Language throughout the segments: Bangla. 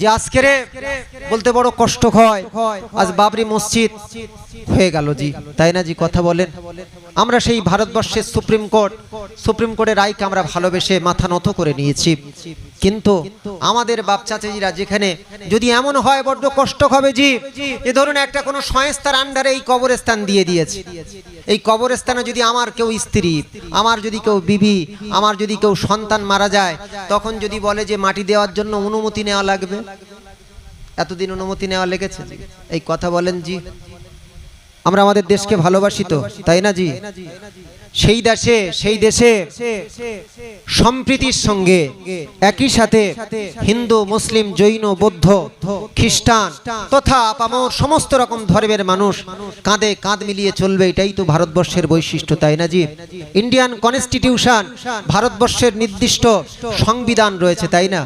যে আজকের বলতে বড় কষ্ট হয় আজ বাবরি মসজিদ। হয়ে গেল জি। তাই না জি? কথা বলেন। আমরা সেই ভারতবর্ষের সুপ্রিম কোর্ট, সুপ্রিম কোর্টের রায়কে আমরা ভালোবেসে মাথা নত করে নিয়েছি। কিন্তু আমাদের বাপ চাচাজিরা যেখানে, যদি এমন হয় বড্ড কষ্ট হবে জি, এ ধরুন একটা কোনো সংস্থার আন্ডারে এই কবরস্থান দিয়ে দিয়েছে। এই কবরস্থানে যদি আমার কেউ স্ত্রী, আমার যদি কেউ বিবি, আমার যদি কেউ সন্তান মারা যায়, তখন যদি বলে যে মাটি দেওয়ার জন্য অনুমতি নেওয়া লাগবে? এতদিন অনুমতি নেওয়া লেগেছে? এই কথা বলেন জি। আমরা আমাদের দেশকে ভালোবাসি তো, তাই না জি? সেই দেশে সেই দেশে সম্প্রীতির সঙ্গে একই সাথে হিন্দু, মুসলিম, জৈন, বৌদ্ধ, খ্রিস্টান তথা আপামর সমস্ত রকম ধর্মের মানুষ কাঁধে কাঁধ মিলিয়ে চলবে, এটাই তো ভারতবর্ষের বৈশিষ্ট্য, তাই না জি? ইন্ডিয়ান কনস্টিটিউশন ভারতবর্ষের নির্দিষ্ট সংবিধান রয়েছে, তাই না?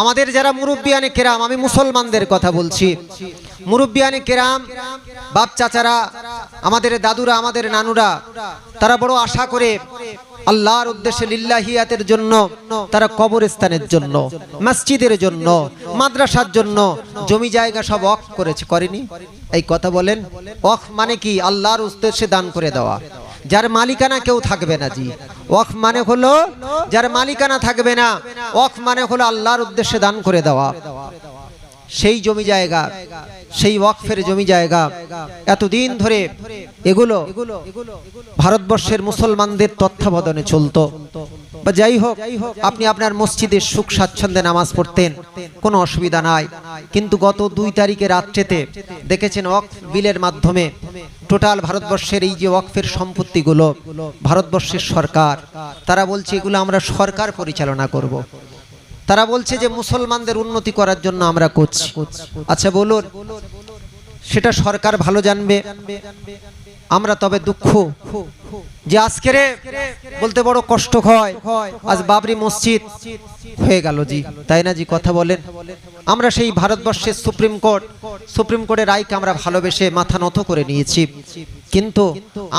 আমাদের যারা মুরব্বিয়ানে কেরাম, আমি মুসলমানদের কথা বলছি। মুরব্বিয়ানে কেরাম, বাপ চাচারা, আমাদের দাদুরা, আমাদের নানুরা, তারা বড় আশা করে আল্লাহর উদ্দেশ্যে লিল্লাহিয়াতের জন্য, তারা কবরস্থানের জন্য, মসজিদের জন্য, মাদ্রাসার জন্য জমি জায়গা সব অফ করেছে, করেনি? এই কথা বলেন অফ মানে কি? আল্লাহর উদ্দেশ্যে দান করে দেওয়া। যার মালিকানা কেউ থাকবে না, জি। ওয়াক মানে হলো, যার মালিকানা থাকবে না, ওয়াক মানে হলো আল্লাহর উদ্দেশ্যে দান করে দেওয়া। সেই জমি জায়গা, সেই ওয়াকফের জমি জায়গা। এতদিন ধরে এগুলো ভারতবর্ষের মুসলমানদের তত্ত্বাবধানে চলতো। বা যাই হোক, আপনি আপনার মসজিদে সুখ স্বাচ্ছন্দ্যে নামাজ পড়তেন, কোনো অসুবিধা নাই। কিন্তু গত দুই তারিখে রাত্রেতে দেখেছেন ওয়াকফ বিলের মাধ্যমে টোটাল ভারতবর্ষের এই যে ওয়াকফের সম্পত্তিগুলো, ভারতবর্ষের সরকার, তারা বলছে এগুলো আমরা সরকার পরিচালনা করব। তারা বলছে যে মুসলমানদের উন্নতি করার জন্য আমরা করছি। আচ্ছা বলুন। সেটা সরকার ভালো জানবে। আমরা তবে দুঃখ যে আজকের বলতে বড় কষ্ট হয়। আজ বাবরি মসজিদ হয়ে গেল জি। তাই না জি? কথা বলেন। আমরা সেই ভারতবর্ষের সুপ্রিম কোর্ট, সুপ্রিম কোর্টের রায়কে আমরা ভালোবেসে মাথা নত করে নিয়েছি। কিন্তু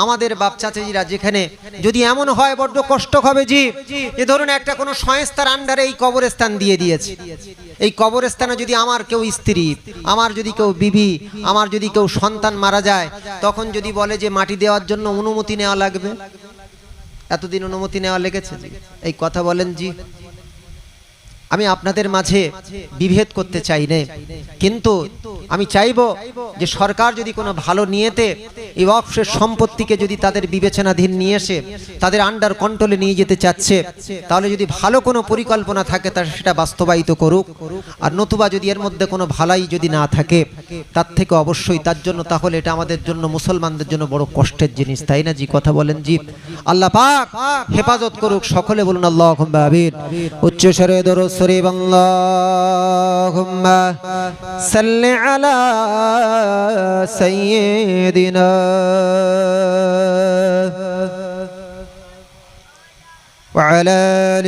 আমাদের বাপ চাচাজিরা যেখানে যদি এমন হয়, বড্ড কষ্ট হবে জি। এ ধরুন একটা কোনো সংস্থার আন্ডারে এই কবরস্থান দিয়ে দিয়েছে। এই কবরস্থানে যদি আমার কেউ স্ত্রী, আমার যদি কেউ বিবি, আমার যদি কেউ সন্তান মারা যায়, তখন যদি বলে যে মাটি দেওয়ার জন্য অনুমতি নেওয়া লাগবে? এতদিন অনুমতি নেওয়া লেগেছে? এই কথা বলেন জি। আমি আপনাদের মাঝে বিভেদ করতে চাই না। কিন্তু আমি চাইব যে সরকার যদি কোনো ভালো নিয়েতে এই অফসের সম্পত্তিকে যদি তাদের বিবেচনাধীন নিয়ে এসে তাদের আন্ডার কন্ট্রোলে নিয়ে যেতে চাচ্ছে, তাহলে যদি ভালো কোনো পরিকল্পনা থাকে তা সেটা বাস্তবায়িত করুক। আর নতুবা যদি এর মধ্যে কোনো ভালাই যদি না থাকে তার থেকে অবশ্যই তার জন্য তাহলে এটা আমাদের জন্য মুসলমানদের জন্য বড় কষ্টের জিনিস তাই না জি কথা বলেন জি আল্লাহ পাক হেফাজত করুক সকলে বলুন আল্লাহ আমিন উচ্চ স্বরে দরুদ শরীফ আল্লাহুম্মা সাল্লি আলা সাইয়্যিদিনা وعلى آل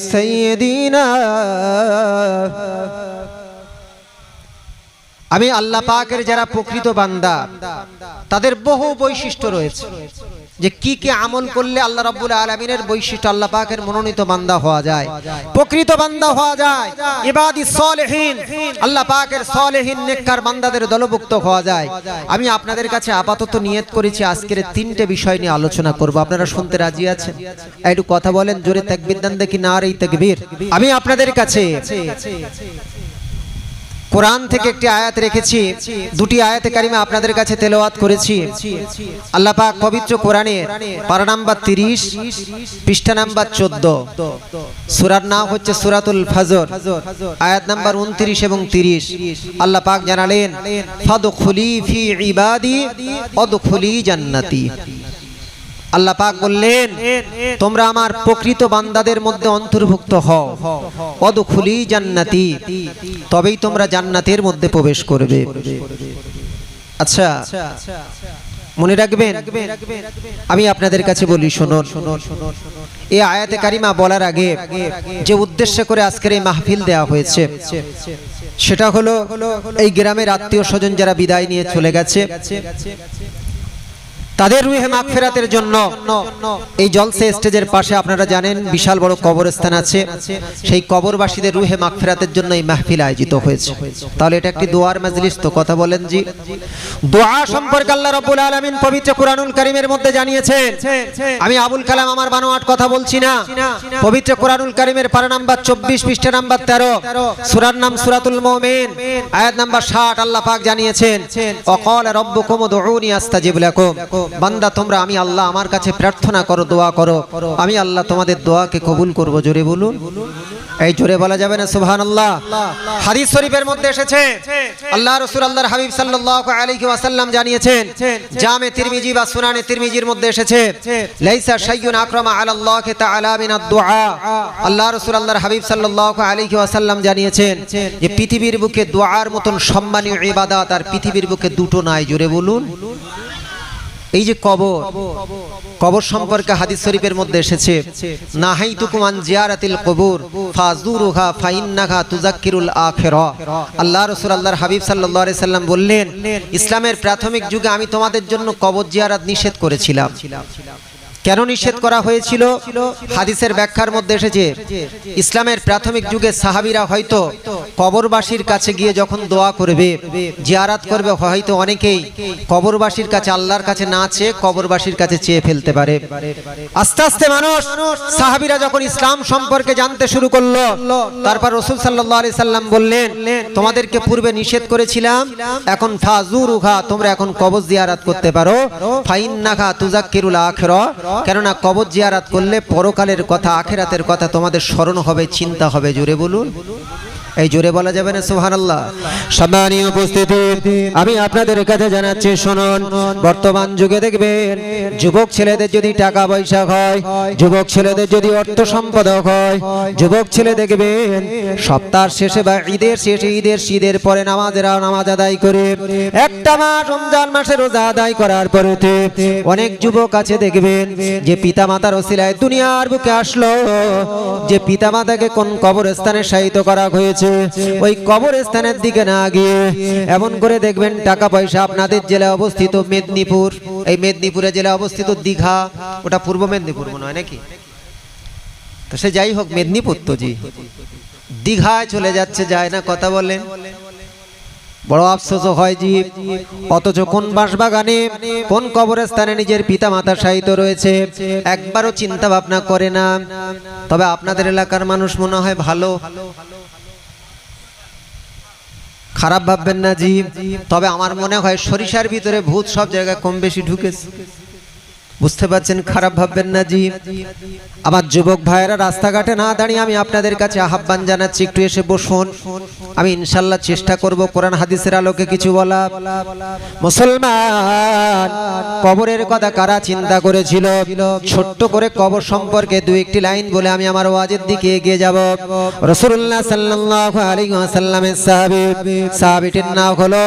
سيدنا আমি আল্লাহ পাকের যারা প্রকৃত বান্দা, তাদের বহু বৈশিষ্ট্য রয়েছে যে কি কি আমল করলে আল্লাহ রাব্বুল আলামিনের বৈশিষ্ট্য আল্লাহ পাকের মনোনীত বান্দা হওয়া যায়, প্রকৃত বান্দা হওয়া যায়, ইবাদি সলিহিন, আল্লাহ পাকের সলিহিন নেককার বান্দাদের দলভুক্ত হওয়া যায়। আমি আপনাদের কাছে আপাতত নিয়ত করেছি, আজকের তিনটে বিষয় নিয়ে আলোচনা করব। আপনারা শুনতে রাজি আছেন? একটু কথা বলেন, জোরে তাকবীর দেন দেখি না আর এই তাকবীর। আমি আপনাদের কাছে কোরআন থেকে একটি আয়াত রেখেছি। দুটি আয়াতে কারিমে আপনাদের কাছে তেলাওয়াত করেছি। আল্লাহ পাক পবিত্র কোরআনে পারা নাম্বার তিরিশ, পৃষ্ঠা নাম্বার চোদ্দ। সুরার নাম হচ্ছে সুরাতুল ফজর। আয়াত নাম্বার উনত্রিশ এবং তিরিশ। আল্লাহ পাক জানালেন, ফাদখুলি ফি ইবাদি, অদখুলি জান্নাতি। আল্লাহ পাক বললেন, তোমরা আমার প্রকৃত বান্দাদের মধ্যে অন্তর্ভুক্ত হও। অদখুলি জান্নাতি। তবেই তোমরা জান্নাতের মধ্যে প্রবেশ করবে। আচ্ছা মনে রাখবেন, আমি আপনাদের কাছে বলি, শুনুন। এই আয়াতে কারিমা বলার আগে যে উদ্দেশ্য করে আজকের এই মাহফিল দেওয়া হয়েছে, সেটা হলো এই গ্রামের আত্মীয় স্বজন যারা বিদায় নিয়ে চলে গেছে তাদের রুহে মাগফিরাতের জন্য এই জলসে স্টেজের পাশে আপনারা জানেন বিশাল বড় কবরস্থান আছে। সেই কবরবাসীদের রুহে মাগফিরাতের জন্য এই মাহফিল আয়োজিত হয়েছে। তাহলে এটা একটি দোয়ার মাজলিস তো কথা বলেন জি। দোয়া সম্পর্কে আল্লাহ রাব্বুল আলামিন পবিত্র কুরআনুল কারীমের মধ্যে জানিয়েছেন, আমি আবুল কালাম আমার বানোয়াট কথা বলছি না। পবিত্র কুরআনুল কারীমের পারা নাম্বার 24 পৃষ্ঠা নাম্বার 13 সূরার নাম সূরাতুল মুমিন, আয়াত নাম্বার 60 আল্লাহ পাক জানিয়েছেন অকাল রব্বুকুম উদউনি আস্তাজিব লাকুম। বান্দা, তোমরা, আমি আল্লাহ আমার কাছে প্রার্থনা করো, দোয়া করো। আমি আল্লাহ তোমাদের দোয়াকে কবুল করব, জোরে বলুন। এই জোরে বলা যাবে না, সুবহানাল্লাহ। হাদিস শরীফের মধ্যে এসেছে, আল্লাহ রাসূল আল্লাহর হাবিব সাল্লাল্লাহু আলাইহি ওয়াসাল্লাম জানিয়েছেন, জামে তিরমিজি বা সুনানে তিরমিজির মধ্যে এসেছে, লাইসা শাইয়ুন আকরামা আলাল্লাহ তাআলা মিনাদ দুআ আল্লাহ রাসূল আল্লাহর হাবিব সাল্লাল্লাহু আলাইহি ওয়াসাল্লাম জানিয়েছেন যে, পৃথিবীর বুকে দোয়ার মতন সম্মানীয় ইবাদত আর পৃথিবীর বুকে দুটো নাই, জোরে বলুন। এই যে কবর কবর সম্পর্কে হাদিস শরীফের মধ্যে এসেছে, নাহাইতুকুম আন জিয়ারাতিল কবুর ফাজুরুহা ফাইন্নাহা তুজাক্কিরুল আখিরা। আল্লাহ রাসূল আল্লাহর হাবিব সাল্লাল্লাহু আলাইহি সাল্লাম বললেন, ইসলামের প্রাথমিক যুগে আমি তোমাদের জন্য কবর জিয়ারাত নিষেধ করেছিলাম। কেন নিষেধ করা হয়েছিল? হাদিসের ব্যাখ্যার মধ্যে এসেছে, ইসলামের প্রাথমিক যুগে সাহাবিরা হয়তো কবরবাসীর কাছে গিয়ে যখন দোয়া করবে, জিয়ারাত করবে, হয়তো অনেকেই কবরবাসীর কাছে, আল্লাহর কাছে না চেয়ে কবরবাসীর কাছে চেয়ে ফেলতে পারে। আস্তে আস্তে মানুষ, সাহাবিরা যখন ইসলাম সম্পর্কে জানতে শুরু করল, তারপর রসুল সাল্লাহ আলি সাল্লাম বললেন, তোমাদেরকে পূর্বে নিষেধ করেছিলাম, এখন ফাজুর উঘা তোমরা এখন কবজ জিয়ারাত করতে পারো। ফাইন নাখা তুজাক্কিরুল আখের, কেননা কবজ জিয়ারাত করলে পরকালের কথা, আখেরাতের কথা তোমাদের স্মরণ হবে, চিন্তা হবে, জোরে বলুন। এই জোরে বলা যাবে না সুহান আল্লাহ সম্মানীয় উপস্থিতি, আমি আপনাদের কাছে জানাচ্ছি, শুনুন, বর্তমান যুগে দেখবেন, যুবক ছেলেদের যদি টাকা পয়সা হয়, যুবক ছেলেদের যদি অর্থ সম্পাদক হয়, যুবক ছেলে দেখবেন সপ্তাহ শেষে বা ঈদের শেষে, ঈদের শীদের পরে নামাজেরা নামাজ আদায় করে, একটা মাস, রমজান মাসে রোজা আদায় করার পরেতে অনেক যুবক আছে দেখবেন, যে পিতা মাতার ওসিলায় দুনিয়ার বুকে আসলো, যে পিতা মাতাকে কোন কবরস্থানে শায়িত করা হয়েছে ওই কবরস্থানের দিকে না গিয়ে এমন করে দেখবেন টাকা পয়সা আপনাদের জেলায় অবস্থিত মেদিনীপুর। এই মেদিনীপুরে জেলায় অবস্থিত দীঘা, ওটা পূর্ব মেদিনীপুর মনে হয় নাকি? তো সে যাই হোক, মেদিনীপুর তো জি। দীঘায় চলে যাচ্ছে, যায় না, কথা বলেন বড় আফসোস হয় জি। অথচ কোন বাঁশবাগানে, কোন কবরস্থানে নিজের পিতা মাতা সাহিত্য রয়েছে, একবারও চিন্তা ভাবনা করে না। তবে আপনাদের এলাকার মানুষ মনে হয় ভালো। খারাপ ভাববেন না জি। তবে আমার মনে হয় সরিষার ভিতরে ভূত সব জায়গায় কম বেশি ঢুকেছে। বুঝতে পারছেন, খারাপ ভাববেন না জি। আমার যুবক ভাইয়েরা, রাস্তাঘাটে না দাঁড়িয়ে আমি আপনাদের কাছে আহ্বান জানাচ্ছি, একটু এসে বসুন। আমি ইনশাল্লাহ চেষ্টা করব কোরআন হাদিসের আলোকে কিছু বলা মুসলমান, কবরের কথা কারা চিন্তা করেছিল? ছোট্ট করে কবর সম্পর্কে দু একটি লাইন বলে আমি আমার ওয়াজের দিকে এগিয়ে যাব। রসুল্লাহ সাল্লাল্লাহু আলাইহি ওয়াসাল্লামের সাহাবী, সাহাবীটির নাম হলো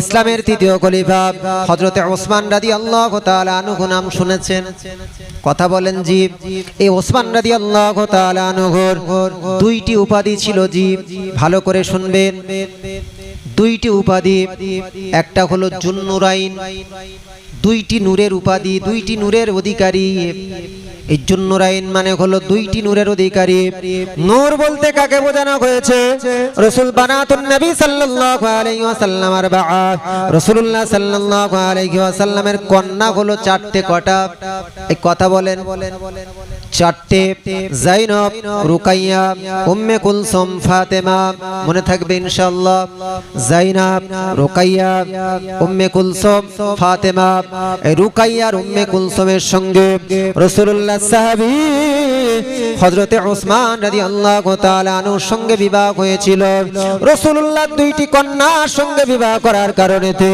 ইসলামের তৃতীয় খলিফা, হযরতে ওসমান রাদিয়াল্লাহু তাআলা আনহু নাম শুনেছেন কথা বলেন জীব। এই ওসমান রাদি আল্লাহ দুইটি উপাধি ছিল জীব। ভালো করে শুনবেন। দুইটি উপাধি, একটা হলো জুন্নুরাইন, দুইটি নূরের উপাধি, দুইটি নূরের অধিকারী। এই জুন্নুরাইন মানে হলো দুইটি নূরের অধিকারী। নূর বলতে কাকে বোঝানো হয়েছে? রসুল বানাতুন নবী সাল্লাল্লাহু আলাইহি ওয়াসাল্লামের বাআত রাসূলুল্লাহ সাল্লাল্লাহু আলাইহি ওয়াসাল্লামের কন্যা হলো চারটে কটা। এই কথা বলেন। চারটে জাইনব, রুকাইয়া, উম্মে কুলসুম, ফাতেমা। মনে থাকবে ইনশাআল্লাহ। জাইনাব, রুকাইয়া, উম্মে কুলসুম, ফাতেমা। এই রুকাইয়ার উম্মে কুলসুমের সঙ্গে রাসূলুল্লাহ sabia হযরতে ওসমান রাদিয়াল্লাহু তাআলা আনহুর সঙ্গে বিবাহ হয়েছিল। রাসূলুল্লাহ দুইটি কন্যার সঙ্গে বিবাহ করার কারণেতে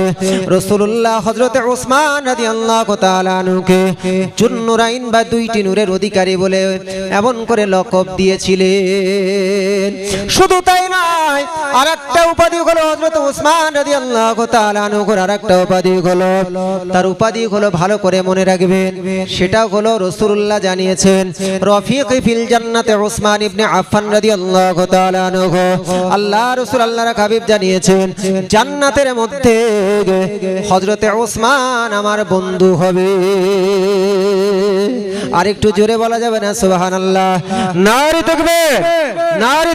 রাসূলুল্লাহ হযরতে ওসমান রাদিয়াল্লাহু তাআলা আনহুকে জুন্নুরাইন বা দুইটি নূরের অধিকারী বলে এমন করে লকব দিয়েছিলেন। শুধু তাই নয়, আরেকটা উপাধি হলো হযরত ওসমান রাদিয়াল্লাহু তাআলা আনহুর আরেকটা উপাধি হলো। তার উপাধি হলো ভালো করে মনে রাখবেন সেটা হলো রসুল্লাহ জানিয়েছেন, রফি রফিকি ফিল জান্নাতে ইবনে আফফান রাদিয়াল্লাহু তাআলা আনহু। আল্লাহ রাসূল আল্লাহর হাবিব জানিয়েছেন, জান্নাতের মধ্যে হযরতে আমার বন্ধু হবে। আর একটু জোরে বলা যাবে না? সুবহানাল্লাহ। নারী নারী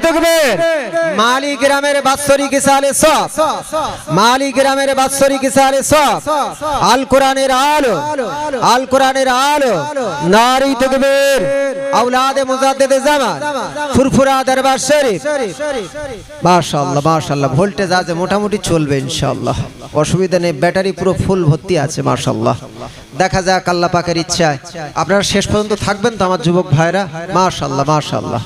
মালি গ্রামের বাৎসরিক সালে সব। মালি গ্রামের বাৎসরিক সালে সব। আল কোরআনের আলো, আল কোরআনের আলো। নারী তাকবীর আওলাদে মুজাদ্দেদে জামান, ফুরফুরা দরবার শরীফ। মাশাআল্লাহ মাশাআল্লাহ, ভোল্টেজ আছে মোটামুটি চলবে ইনশাআল্লাহ। অসুবিধা নেই, ব্যাটারি পুরো ফুল ভর্তি আছে, মাশাআল্লাহ। দেখা যাক, আল্লাহ পাকের ইচ্ছায়। আপনারা শেষ পর্যন্ত থাকবেন তো আমার যুবক ভাইরা? মাশাআল্লাহ মাশাআল্লাহ।